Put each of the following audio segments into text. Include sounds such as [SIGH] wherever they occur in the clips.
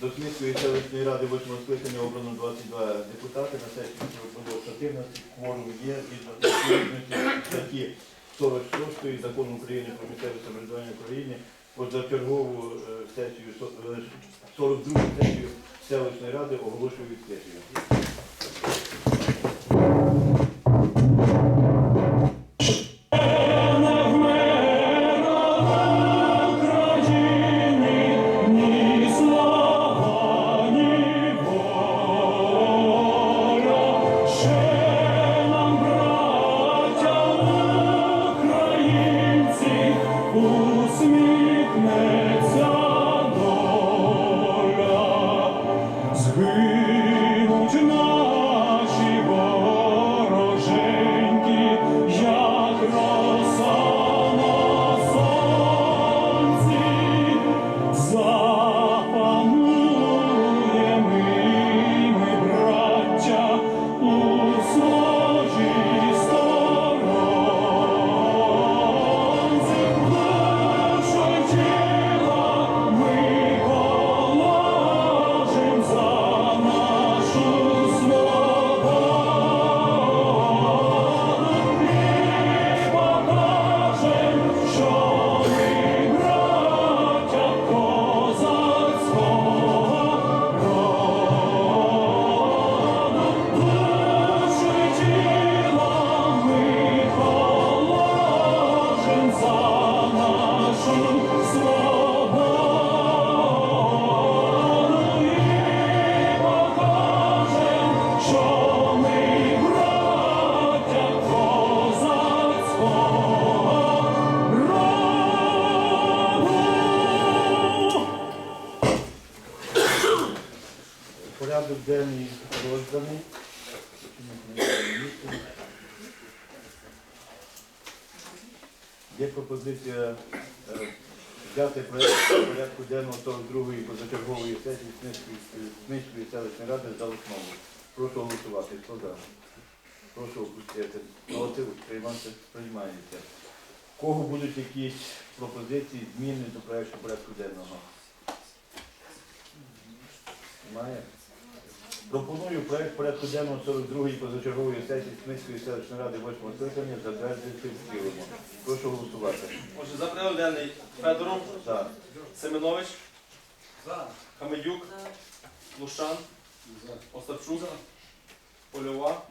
До Сміської селищної ради 8 скликання обрано 22 депутати. На сесії було 14. Кворум є відповідності статті 46 закону України про місцеве самоврядування України позачергову е, сесію е, 42 сесію селищної ради оголошую відкритою. Пропозиція е, взяти проєкт порядку денного 42-ї позачергової сесії Сміської селищної ради за основу. Прошу голосувати. Хто за? Прошу опустити. Проти приймати приймається. Кого будуть якісь пропозиції, зміни до проєкту порядку денного? Немає? Пропоную проект порядку денного 42-ї позачергової сесії Сміської селищної ради 8 скликання затвердити в цілому. Прошу голосувати. Отже, за порядок денний Федоров, За. Семенович, Хамедюк, Лушан, Остапчук, Польова,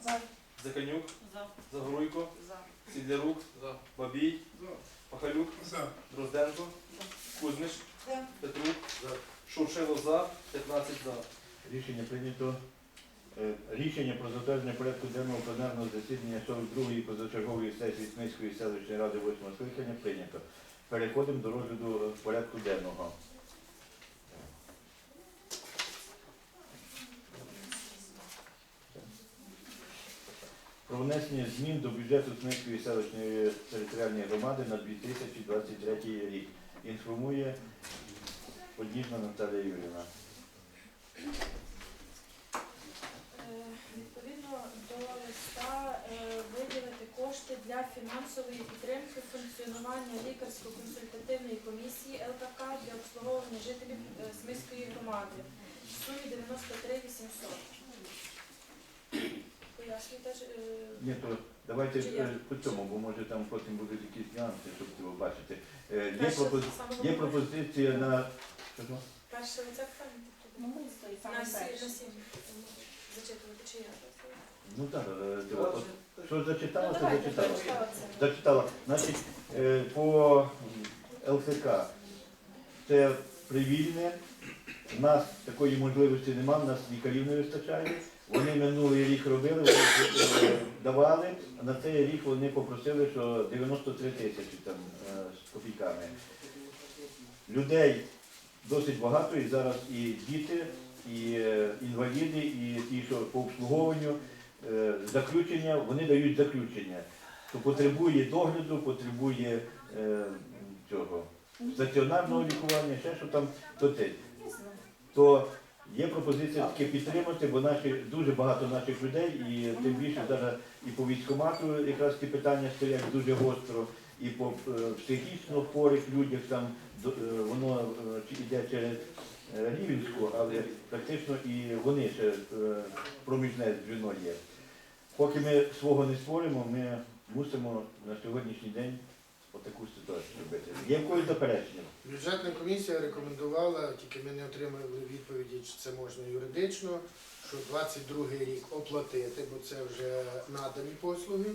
Заканюк, Загоруйко, Сідлярук, Бабій, Пахалюк, Дрозденко, Кузьмич, Петрук, Шуршило за, 15 за. Рішення прийнято. Е, Рішення про затвердження порядку денного пленарного засідання 42-ї позачергової сесії Сміської селищної ради 8 скликання прийнято. Переходимо до розгляду е, порядку денного. Про внесення змін до бюджету Сміської селищної територіальної громади на 2023 рік. Інформує Подібна Наталія Юрівна. Е, Відповідно до листа е, виділити кошти для фінансової підтримки функціонування лікарсько-консультативної комісії ЛКК для обслуговування жителів е, Смиської громади в сумі 93 800. Пояснюєте е, Ні, то давайте Чи е, по цьому, бо може там потім будуть якісь нюанси, щоб цього бачити. Е, Є, перше, пропози... саме є головне, пропозиція на що ж? перше правильно? Ну, На сім, на сім. Зачитувати чи я? Ну так, е, от, що зачитала, Ну, то зачитала. Зачитала. Значить, е, по ЛФК це привільне. У нас такої можливості немає, у нас лікарів не вистачає. Вони минулий рік робили, вони е, давали, а на цей рік вони попросили, що 93 тисячі там е, з копійками. Людей досить багато, і зараз і діти, і е, інваліди, і ті, що по обслуговуванню, е, заключення, вони дають заключення, що потребує догляду, потребує е, цього стаціонарного лікування, ще що там, то це. То є пропозиція таки підтримати, бо наші дуже багато наших людей, і тим більше зараз і по військкомату якраз ті питання стоять дуже гостро, і по психічно хворих людях там воно йде через Рівенську, але практично і вони ще е, проміжне звіно є. Поки ми свого не створимо, ми мусимо на сьогоднішній день отаку ситуацію робити. Є в заперечення? Бюджетна комісія рекомендувала, тільки ми не отримали відповіді, чи це можна юридично, що 22 рік оплатити, бо це вже надані послуги,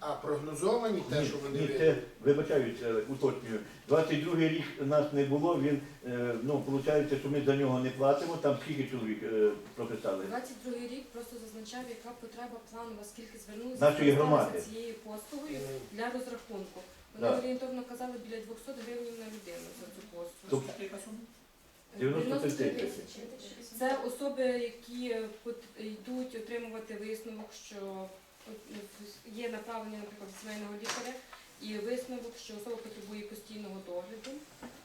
а прогнозовані те, що вони Ні, це, вибачаюся, уточнюю. 22 рік нас не було, він, е, ну, виходить, що ми за нього не платимо, там скільки чоловік е, прописали? 22 рік просто зазначав, яка потреба планова, скільки звернулися Нашої громади. цією послугою для розрахунку. Вони Да. орієнтовно казали біля 200 гривень на людину за цю послугу. Тобто 93 тисячі. Це особи, які пот- йдуть отримувати висновок, що от, ну, є направлення, наприклад, до сімейного лікаря, і висновок, що особа потребує постійного догляду.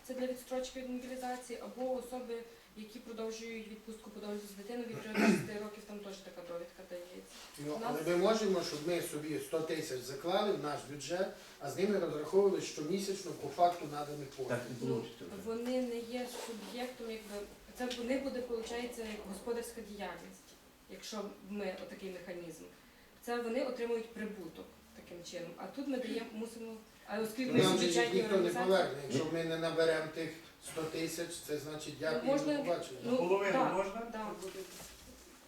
Це для відстрочки від мобілізації, або особи, які продовжують відпустку по догляду з дитиною від 13 років, там теж така довідка дається. Ну, але ми можемо, щоб ми собі 100 тисяч заклали в наш бюджет, а з ними розраховували щомісячно по факту наданих послуг. Так Ну. Вони не є суб'єктом, якби це в них буде, виходить, як господарська діяльність, якщо ми отакий механізм. Це вони отримують прибуток таким чином. А тут ми даємо, мусимо, а оскільки ми Нам же їх бюджетні ніхто не організації, поверне. Якщо ми не наберемо тих 100 тисяч, це значить дякую Можна- до побачення. ну, так, так.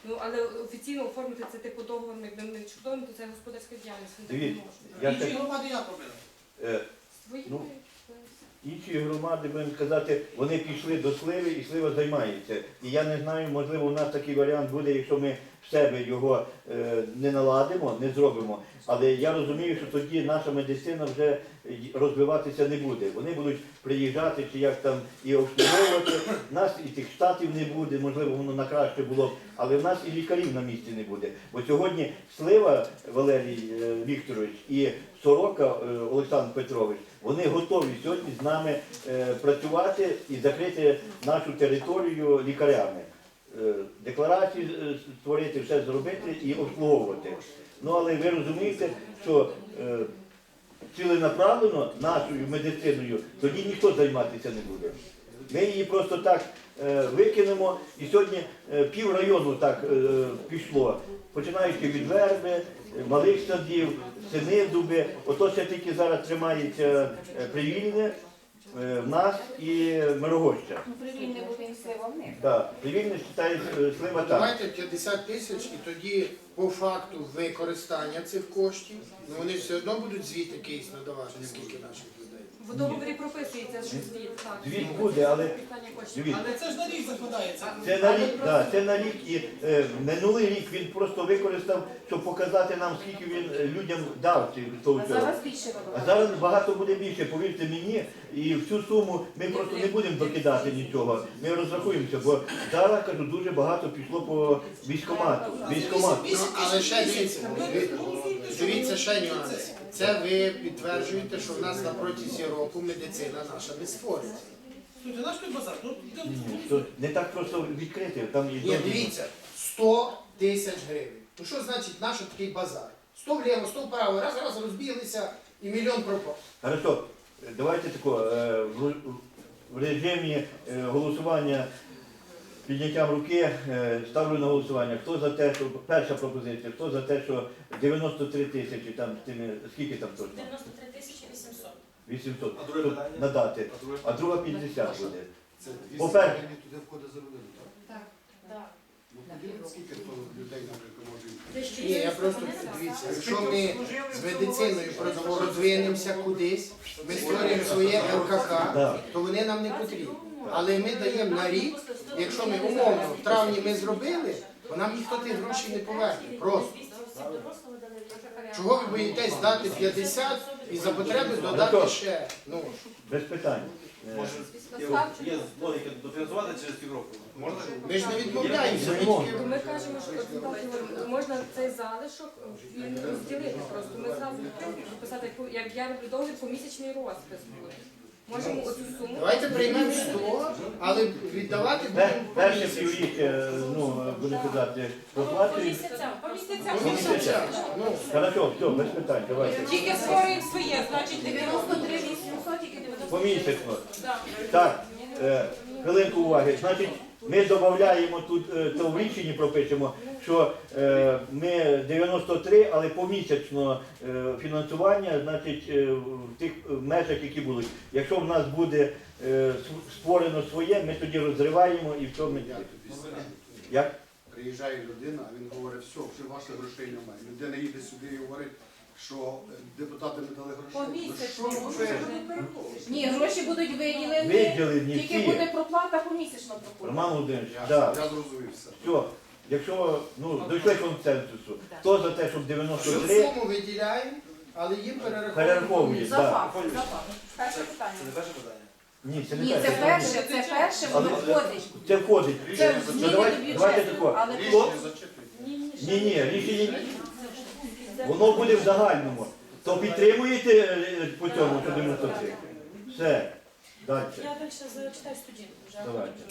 Ну, але офіційно оформити це типу договором, якби ми відшкодовуємо, то це господарська діяльність, він так не Дивіться, може. Я ще, громади як робили? е, Свої ну, інші громади, будемо сказати, вони пішли до сливи і слива займається. І я не знаю, можливо, у нас такий варіант буде, якщо ми в себе його е, не наладимо, не зробимо. Але я розумію, що тоді наша медицина вже розвиватися не буде. Вони будуть приїжджати чи як там і обслуговувати. Нас і тих штатів не буде, можливо, воно на краще було б, але в нас і лікарів на місці не буде. Бо сьогодні Слива Валерій е, Вікторович і Сорока е, Олександр Петрович, вони готові сьогодні з нами е, працювати і закрити нашу територію лікарями. Е, Декларації е, створити, все зробити і обслуговувати. Ну але ви розумієте, що е, ціленаправлено нашою медициною тоді ніхто займатися не буде. Ми її просто так викинемо, і сьогодні пів району так пішло, починаючи від верби, малих садів, сини дуби. Ото ще тільки зараз тримається привільне е, в нас і Мирогоща. Ну, привільне буде слива в них. Так, привільне вважає слива так. Давайте 50 тисяч і тоді по факту використання цих коштів, ну вони все одно будуть звіт якийсь надавати, скільки наших людей. В договорі прописується, що звіт. Так. Звіт буде, але Питання коштів. дивіться. Але це ж на рік закладається. Це на рік, да, це на рік і е, минулий рік він просто використав, щоб показати нам, скільки він е, людям дав ці- того А цього. зараз більше А зараз багато буде більше, повірте мені, і всю суму ми просто не будемо докидати нічого. Ми розрахуємося, бо зараз кажу, дуже багато пішло по військомату. Військомат. Ну, але ще дивіться, ви- дивіться ще нюанс. Це ви підтверджуєте, що в нас на протязі року медицина наша не створиться. Слухайте, наш той базар. Ну, де- Ні, не так просто відкрити. Там є Ні, дивіться, 100 тисяч гривень. Ну що значить наш такий базар? 100 вліво, 100 вправо, раз раз розбіглися і мільйон пропав. Хорошо, давайте тако, е, в, в режимі е, голосування підняттям руки е, ставлю на голосування. Хто за те, що перша пропозиція, хто за те, що 93 тисячі там з тими, скільки там точно? 93 тисячі 800. 800 А друге питання? надати, А друге? а друга 50 буде. Це 200 По-перше. гривень туди входить за родину, так? Так. Так. Ну, поділимо, скільки то людей, наприклад, може. Ні, я просто дивіться, якщо ми з медициною продовго розвинемося кудись, ми створюємо своє ЛКК, Да. то вони нам не потрібні. Але ми даємо на рік, якщо ми умовно в травні ми зробили, то нам ніхто тих грошей не поверне. Просто. Чого ви боїтесь дати 50 і за потреби додати ще? Ну, Без питань. Може, є, є логіка дофінансувати через півроку. Можна? ми ж не відмовляємося. ми тільки- ми кажемо, що от, так, можна цей залишок він розділити просто. Ми зразу записати, як я роблю договір, помісячний розпис буде. Можемо оцю суму. Давайте приймемо 100, але віддавати пер- будемо по Перше місяцю. півріччя, ну, будемо казати, По місяцям. По місяцям. По місяцям. Ну, Хорошо, все, без питань, давайте. Тільки створюємо своє, значить 93 800, тільки 90. Помісячно. Так, е, хвилинку уваги. Значить, Ми додаємо тут, е, то в рішенні пропишемо, що е, ми 93, але помісячно е, фінансування, значить, в тих межах, які будуть. Якщо в нас буде створено своє, ми тоді розриваємо і в цьому. Як? Приїжджає людина, а він говорить, все, вже ваших грошей немає. Людина їде сюди і говорить, що е, депутати не дали грошей. Помісячно. Ну, що ви? Ні, гроші будуть виділені, Виділені тільки всі. буде проплата помісячно проходить. Роман Володимирович, Я, да. я зрозумів все. все. Якщо ну, дійшли консенсусу, хто за те, щоб Що 93, суму виділяємо, але їм перераховують. За да. факт, за факт. Перше Це не перше питання. ні, це не Ні, це перше. це перше, воно Але- входить. Це входить. Це Ну, зміни давайте- до давайте бюджету, тако. але Рішення зачитують. Ні, ні, рішення Це- воно буде в загальному. То підтримуєте е, по цьому, що 93? Все. Далі. Я далі зачитаю студентку вже. Давайте.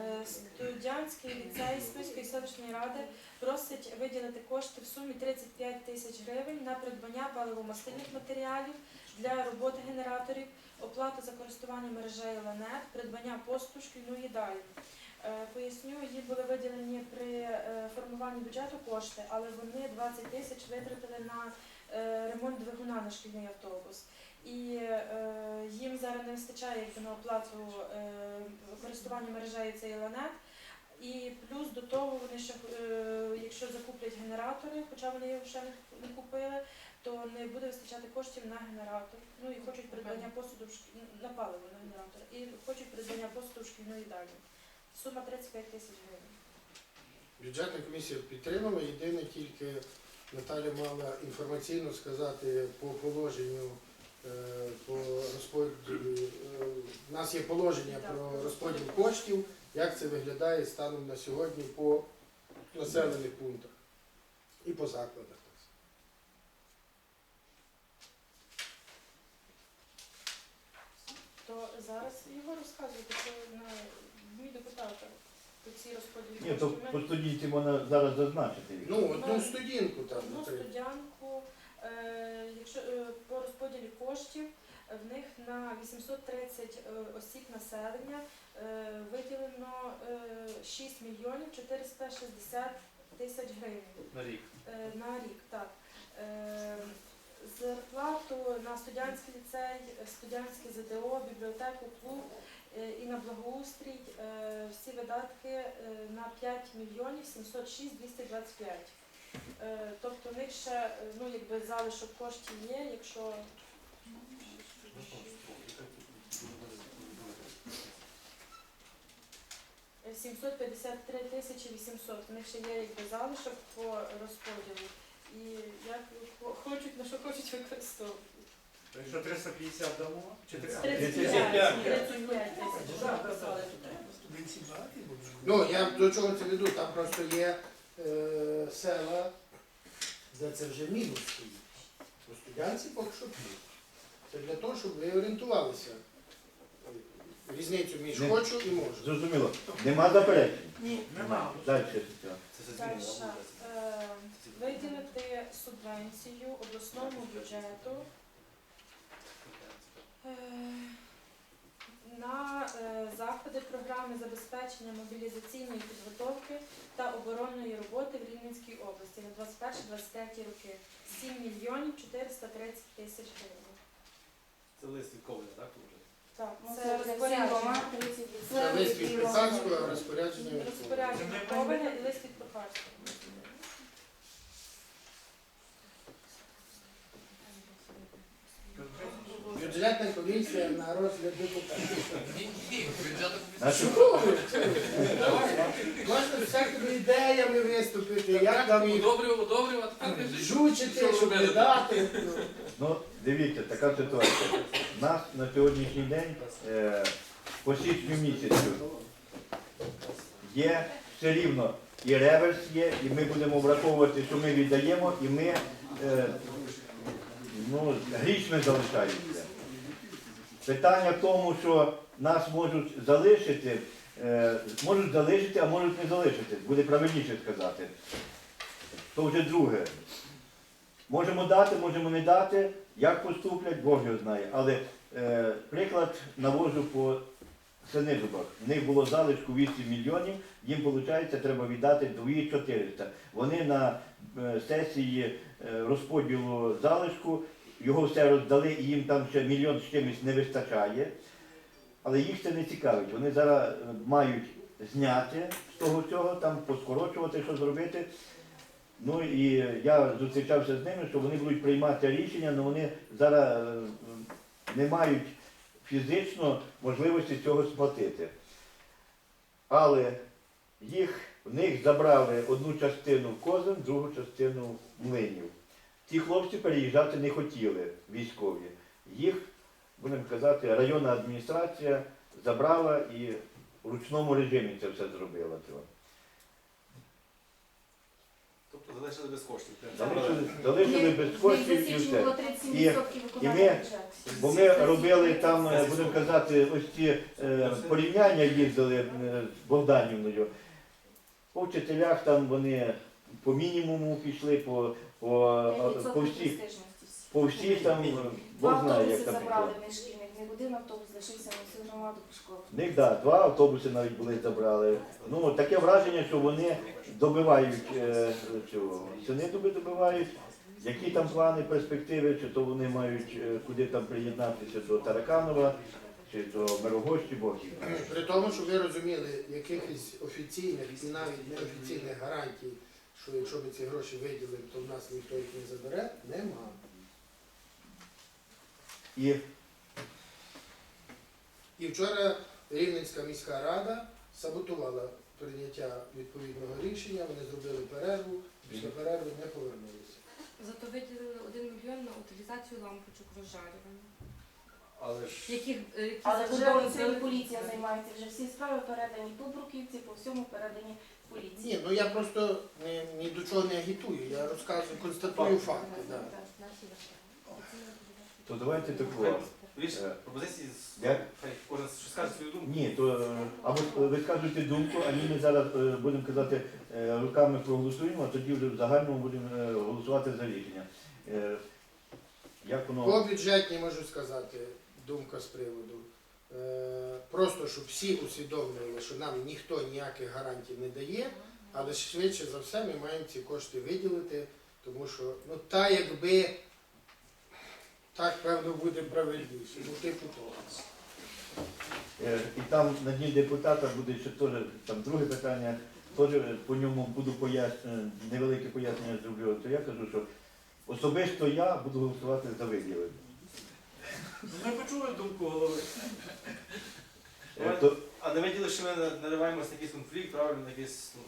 Е, Студентський ліцей Списької селищної ради просить виділити кошти в сумі 35 тисяч гривень на придбання паливомастильних матеріалів для роботи генераторів, оплату за користування мережею ЛАНЕТ, придбання посту шкільну їдальню. Е, Поясню, їй були виділені е, бюджету кошти, але вони 20 тисяч витратили на е, ремонт двигуна на шкільний автобус. І е, їм зараз не вистачає на оплату е, користування мережею цей елемент. І плюс до того вони ще, е, якщо закуплять генератори, хоча вони їх ще не- купили, то не буде вистачати коштів на генератор. Ну і хочуть придбання посуду в шк- на паливо на генератор. І хочуть придбання посуду в шкільну їдальню. Сума 35 тисяч гривень. Бюджетна комісія підтримала, єдине тільки Наталя мала інформаційно сказати по положенню, е, по розподілу. е, У нас є положення про розподіл коштів, як це виглядає станом на сьогодні по населених пунктах і по закладах. То зараз його розказуєте, що на мій депутата по цій розподілі Ні, то коштів. по Ми- студійці можна зараз зазначити. Ну, одну студінку там. Одну наприклад. студянку, е, якщо е, по розподілі коштів, е, в них на 830 е, осіб населення е, виділено е, 6 мільйонів 460 тисяч гривень На рік. е, на рік. Так. Е, Зарплату на студентський ліцей, студентське ЗДО, бібліотеку, клуб і на благоустрій е, всі видатки е, на 5 мільйонів 706 225. Е, Тобто в них ще е, ну, якби залишок коштів є, якщо е, 753 тисячі 800. В них ще є якби залишок по розподілу. І як хочуть, на що хочуть використовувати. Якщо 350 дамо, чи 300? 35 35 тисяч. Ну, я до чого це веду, там просто є е, села, де це вже мінус стоїть. У студянці поки що плюс. Це для того, щоб ви орієнтувалися. Різницю між хочу і можу. Зрозуміло. Нема заперечень. Нема. Далі. Тетяна. Це все зміни, Дальше. да, Е, Виділити субвенцію обласному бюджету на е, заходи програми забезпечення мобілізаційної підготовки та оборонної роботи в Рівненській області на 21-23 роки. 7 мільйонів 430 тисяч гривень. Це лист від Коваля, так? Так, Ну, це розпорядження. Це лист від Писанського, а розпорядження. Розпорядження Коваля і лист від Прохарського. Бюджетна комісія на розгляд депутатів. Значить, Можна всякими ідеями виступити, як там їх Удобрював, удобрював, а тепер кажи, жучити, щоб не дати. Ну, дивіться, така ситуація. У нас на сьогоднішній день е, по січню місяцю є все рівно і реверс є, і ми будемо враховувати, що ми віддаємо, і ми е, ну, грішми залишаємося. Питання в тому, що нас можуть залишити, е, можуть залишити, а можуть не залишити. Буде правильніше сказати. То вже друге. Можемо дати, можемо не дати. Як поступлять, Бог його знає. Але е, приклад навожу по Синижубах. В них було залишку 8 мільйонів, їм виходить, треба віддати 2400. Вони на е, сесії е, розподілу залишку, його все роздали, і їм там ще мільйон з чимось не вистачає. Але їх це не цікавить. Вони зараз е, мають зняти з того цього, там поскорочувати, що зробити. Ну і я зустрічався з ними, що вони будуть приймати рішення, але вони зараз е, не мають фізично можливості цього сплатити. Але їх, в них забрали одну частину в Козин, другу частину Млинів. Ті хлопці переїжджати не хотіли, військові. Їх, будемо казати, районна адміністрація забрала і в ручному режимі це все зробила. Тобто залишили без коштів. Залишили, залишили без коштів і все. 37% І ми- Бо ми робили там, будемо казати, ось ці е, порівняння їздили е, з Богданівною. По вчителях там вони по мінімуму пішли, по, по, по всіх, по всіх там, Бог знає, як там забрали в них шкільних, не один автобус лишився на всю громаду по школах. В них да, два автобуси навіть були забрали. Ну таке враження, що вони добивають е, цього. Сини доби добивають. Які там плани, перспективи, чи то вони мають е, куди там приєднатися до Тараканова, чи до Мирогощі, Бог їх знає. При тому, щоб ви розуміли, якихось офіційних і навіть неофіційних гарантій, що якщо ми ці гроші виділимо, то в нас ніхто їх не забере, нема. І І вчора Рівненська міська рада саботувала прийняття відповідного рішення, вони зробили перерву, після перерви не повернулися. Зато виділили 1 мільйон на утилізацію лампочок розжарювання. Але ж Яких, е, які Але за вже поліція займається, вже всі справи передані по Бруківці, по всьому передані поліції. Ні, ну я просто ні, ні до чого не агітую, я розказую, констатую факти. Да. то давайте такого. Е. пропозиції з Як? хай кожен що скаже свою думку. Ні, то е, або ви скажете думку, а ні, ми зараз е, будемо казати е, руками проголосуємо, а тоді вже в загальному будемо е, голосувати за рішення. Е, Як По воно бюджетній можу сказати, думка з приводу. Е, Просто щоб всі усвідомлювали, що нам ніхто ніяких гарантій не дає, але швидше за все ми маємо ці кошти виділити, тому що ну та якби так певно буде правильніше. Ну типу того. Е, І там на дні депутата буде ще теж там друге питання, теж по ньому буду пояснювати, невелике пояснення зроблю. То я кажу, що особисто я буду голосувати за виділення. Ну, Ми почули думку голови. А не виділи, що ми нариваємося на якийсь конфлікт, правильно, на якийсь. ну,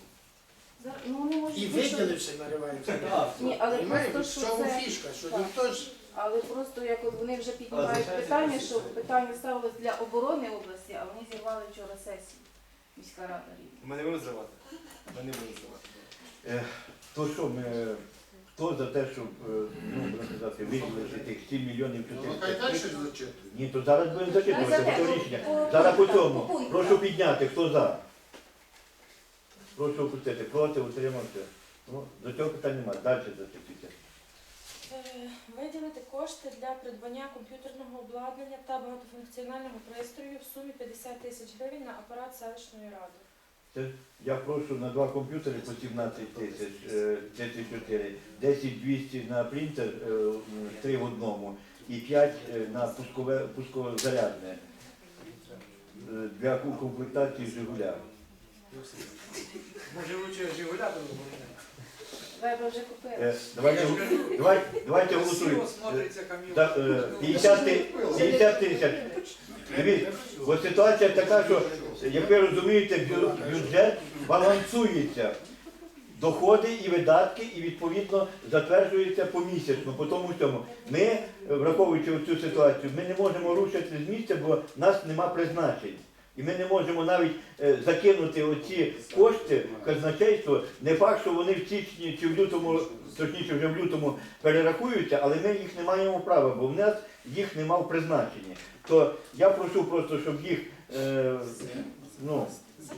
Зараз- Ну, вони можуть І бути, що- виділивши нариваємося. [LAUGHS] Ні, але Понимаєте, просто в що чому це... фішка, що Так. ніхто ж Але просто як от вони вже піднімають питання, що питання ставилось для оборони області, а вони зірвали вчора сесію. Міська рада рівня. Ми не будемо зривати. Ми не будемо зривати. Е, То що ми, хто за те, щоб, е, ну, будемо казати, виділити тих 7 мільйонів Ну, хай далі 400? зачитує. Ні, то зараз будемо зачитувати, Зараз бо то рішення. Зараз по цьому. Прошу підняти, хто за? Прошу опустити. Проти, утримався. Ну, до цього питань немає. Далі зачитуйте. Е, Виділити кошти для придбання комп'ютерного обладнання та багатофункціонального пристрою в сумі 50 тисяч гривень на апарат селищної ради. Це я прошу на два комп'ютери по 17 тисяч, е, 34, 10 200 на принтер, 3 в одному і 5 на пускове, пусковозарядне е, для комплектації Жигуля. Може лучше Жигуля думаю. Вже купили. Е, Давайте, давайте, давайте голосуємо. Красиво смотриться камінь. Да, е, 50 50 тисяч. Дивіться, бо ситуація така, що, як ви розумієте, бю- бюджет балансується. Доходи і видатки, і відповідно затверджується помісячно, по тому всьому. Ми, враховуючи цю ситуацію, ми не можемо рушити з місця, бо в нас нема призначень. І ми не можемо навіть е, закинути оці кошти казначейство. Не факт, що вони в січні чи в лютому, точніше вже в лютому перерахуються, але ми їх не маємо права, бо в нас їх нема в призначенні. То я прошу просто, щоб їх е, ну,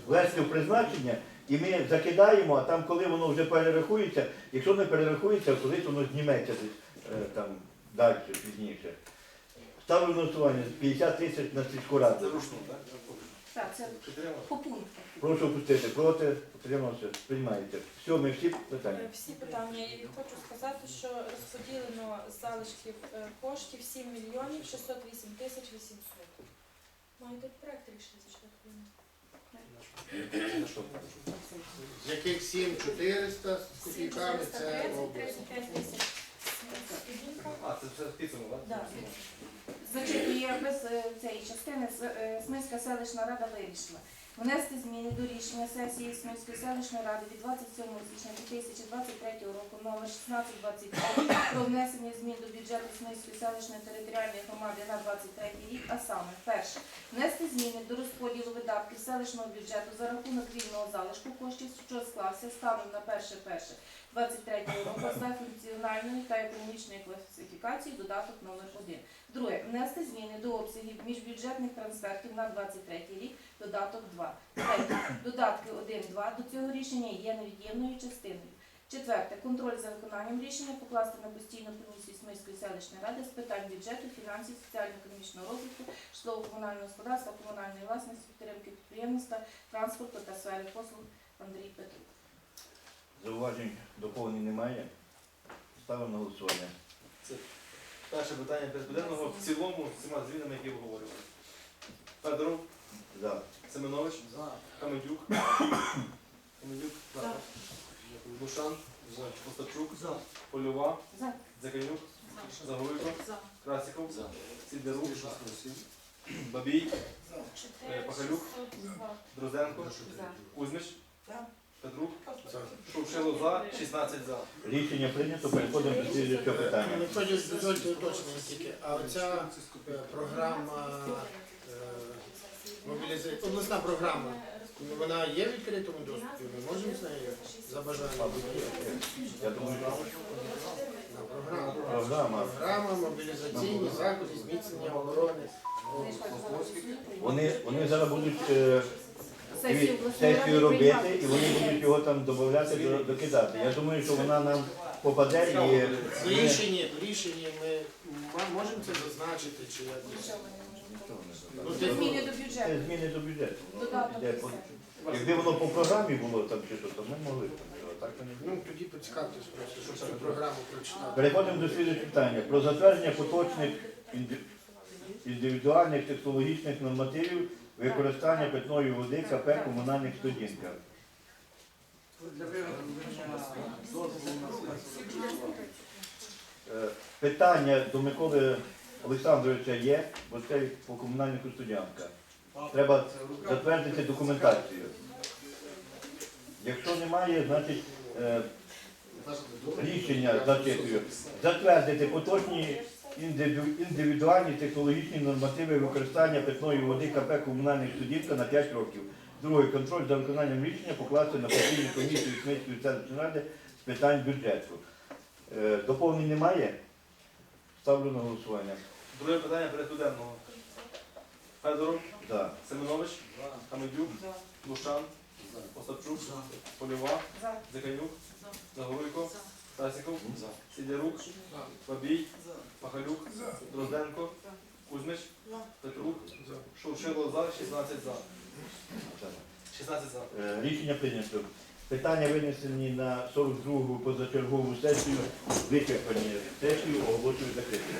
ввести в призначення, і ми закидаємо, а там, коли воно вже перерахується, якщо не перерахується, колись воно зніметься десь е, там далі, пізніше. Ставлю на голосування 50 тисяч на сільську раду. Це так? Так, це по пунктах. Прошу опустити проти, утримався, приймаєте. Все, ми всі питання. Е, Всі питання. І хочу сказати, що розподілено з залишків е, коштів 7 мільйонів 608 тисяч 800. Маєте рішення? З яких 7 400 з копійками це 430, область. 35 тисяч. А, це все підсумок, так? Да. і без е, цієї частини С- е, Смільська селищна рада вирішила внести зміни до рішення сесії Смільської селищної ради від 27 січня 2023 року номер 1625 про внесення змін до бюджету Смільської селищної територіальної громади на 23 рік, а саме перше внести зміни до розподілу видатків селищного бюджету за рахунок вільного залишку коштів, що склався станом на 1.1.23 року за функціональною та економічною класифікацією додаток номер 1. Друге, внести зміни до обсягів міжбюджетних трансфертів на 23 рік, додаток 2. Третє, додатки 1-2 до цього рішення є невід'ємною частиною. Четверте, контроль за виконанням рішення покласти на постійну комісію Смільської селищної ради з питань бюджету, фінансів, соціально-економічного розвитку, житлово-комунального господарства, комунальної власності, підтримки підприємництва, транспорту та сфери послуг Андрій Петрук. Зауважень доповнень немає. Ставимо на голосування. Перше питання порядку в цілому з всіма змінами, які обговорювали. Федоров, За. Семенович, [COUGHS] Камедюк, Камедюк, За. Бушан, Остапчук, Польова, За. Заканюк, Загоруйко, За. Красиков, Сідерук, [COUGHS] Бабій, Е, Пахалюк. 4602. Дрозенко, За. Кузьмич, Петрук. Шовшило за, 16 за. Рішення прийнято, переходимо до слідчого питання. Тоді дозвольте уточнення тільки. А оця е, програма мобілізації, обласна програма, ну, вона є в відкритому доступі? Ми можемо з нею за бажанням Я думаю, на програму. програма. Програма мобілізаційні заходи, зміцнення оборони. Вони, вони зараз будуть е, Сесію обласної сесію робити і вони будуть його там додати, докидати. Я думаю, що вона нам попаде і В рішенні, в рішенні ми м- можемо це зазначити чи якось? Ну, ти- зміни до бюджету. зміни до бюджету. Воно Додаток йде по- Якби воно по програмі було там чи що, то ми могли. б, а Так то було. Ну, тоді поцікавтесь просто, щоб цю програму прочитати. Переходимо до слідчого питання. Про затвердження поточних інди- індивідуальних технологічних нормативів використання питної води КП комунальних. Е, Питання до Миколи Олександровича є, бо це по комунальних студянках. Треба затвердити документацію. Якщо немає, значить е, рішення зачитую. Затвердити поточні індивідуальні технологічні нормативи використання питної води КП комунальних студінка на 5 років. Друге, контроль за виконанням рішення покласти на постійну комісію Смітської селищної ради з питань бюджету. Е, Доповнень немає? Ставлю на голосування. Друге питання порядку денного. Федоров, За. Семенович, Камедюк, Лушан, Остапчук, Польова, За. Заканюк, Загоруйко, Красиков, Сідярук, Бабій, Пахалюк, Дрозденко, Кузьмич, Петрук, Шовшило за, 16 за. 16 за. Е, Рішення прийнято. Питання винесені на 42-гу позачергову сесію, вичерпані сесію, оголошую закритою.